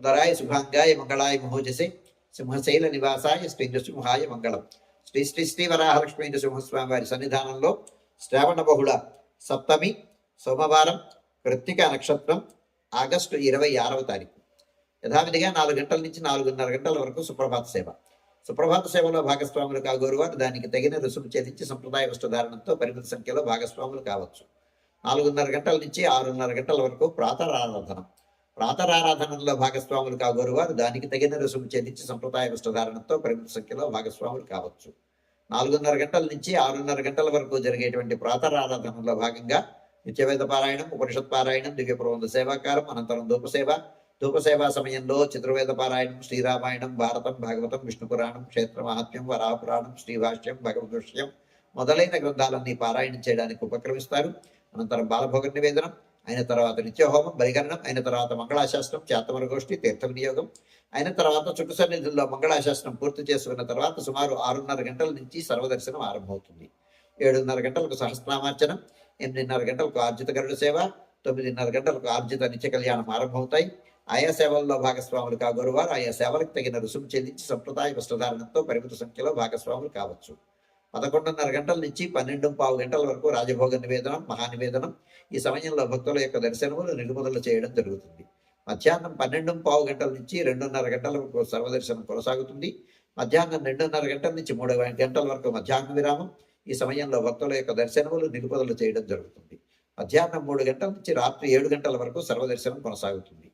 సుందరాయ శుభాంగాయ మంగళాయ మహోజసే సింహశైల నివాసాయ శ్రీనృసింహాయ మంగళం శ్రీ శ్రీ శ్రీ వరాహలక్ష్మీ నృసింహస్వామి వారి సన్నిధానంలో శ్రావణ బహుళ సప్తమి సోమవారం కృత్తిక నక్షత్రం ఆగస్టు ఇరవై ఆరవ తారీఖు యథావిధిగా నాలుగు గంటల నుంచి నాలుగున్నర గంటల వరకు సుప్రభాత సేవ సుప్రభాత సేవలో భాగస్వాములు కాగోరు వారు దానికి తగిన రుసుము చెల్లించి సంప్రదాయ వస్త్రధారణంతో పరిమిత సంఖ్యలో భాగస్వాములు కావచ్చు నాలుగున్నర గంటల నుంచి ఆరున్నర గంటల వరకు ప్రాతరారాధన ప్రాతరారాధనలో భాగస్వాములు కాగోరు వారు. దానికి తగిన రుసుము చెల్లించి సంప్రదాయ వస్త్రధారణంతో పరిమిత సంఖ్యలో భాగస్వాములు కావచ్చు. నాలుగున్నర గంటల నుంచి ఆరున్నర గంటల వరకు జరిగేటువంటి ప్రాతరారాధనలో భాగంగా నిత్యవేద పారాయణం ఉపనిషత్ పారాయణం దివ్య ప్రబంధ సేవాకారం అనంతరం ధూపసేవ. ధూపసేవా సమయంలో చతుర్వేద పారాయణం శ్రీరామాయణం భారతం భాగవతం విష్ణు పురాణం క్షేత్ర మహాత్మ్యం వరాపురాణం శ్రీభాష్యం భగవదృశ్యం మొదలైన గ్రంథాలన్నీ పారాయణం చేయడానికి ఉపక్రమిస్తారు. అనంతరం బాలభోగ నివేదనం అయిన తర్వాత నిత్యహోమం బలికరణం అయిన తర్వాత మంగళాశాస్త్రం చేతమర గోష్ఠి తీర్థ వినియోగం అయిన తర్వాత చుట్టు సన్నిధుల్లో మంగళాశాస్త్రం పూర్తి చేసుకున్న తర్వాత సుమారు ఆరున్నర గంటల నుంచి సర్వదర్శనం ఆరంభమవుతుంది. ఏడున్నర గంటలకు సహస్రామార్చనం ఎనిమిదిన్నర గంటలకు ఆర్జిత గరుడ సేవ తొమ్మిదిన్నర గంటలకు ఆర్జిత నిత్య కళ్యాణం ఆరంభమవుతాయి. ఆయా సేవల్లో భాగస్వాములు కాగోరువారు ఆయా సేవలకు తగిన రుసుము చెల్లించి సంప్రదాయ వస్త్రధారణతో పరిమిత సంఖ్యలో భాగస్వాములు కావచ్చు. పదకొండున్నర గంటల నుంచి పన్నెండు పావు గంటల వరకు రాజభోగ నివేదనం మహానివేదనం ఈ సమయంలో భక్తుల యొక్క దర్శనములు నిలుపుదల చేయడం జరుగుతుంది. మధ్యాహ్నం పన్నెండు పావు గంటల నుంచి రెండున్నర గంటల వరకు సర్వదర్శనం కొనసాగుతుంది. మధ్యాహ్నం రెండున్నర గంటల నుంచి మూడు గంటల వరకు మధ్యాహ్న విరామం. ఈ సమయంలో భక్తుల యొక్క దర్శనములు నిలుపుదల చేయడం జరుగుతుంది. మధ్యాహ్నం మూడు గంటల నుంచి రాత్రి ఏడు గంటల వరకు సర్వదర్శనం కొనసాగుతుంది.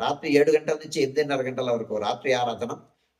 రాత్రి ఏడు గంటల నుంచి ఎనిమిదిన్నర గంటల వరకు రాత్రి ఆరాధనం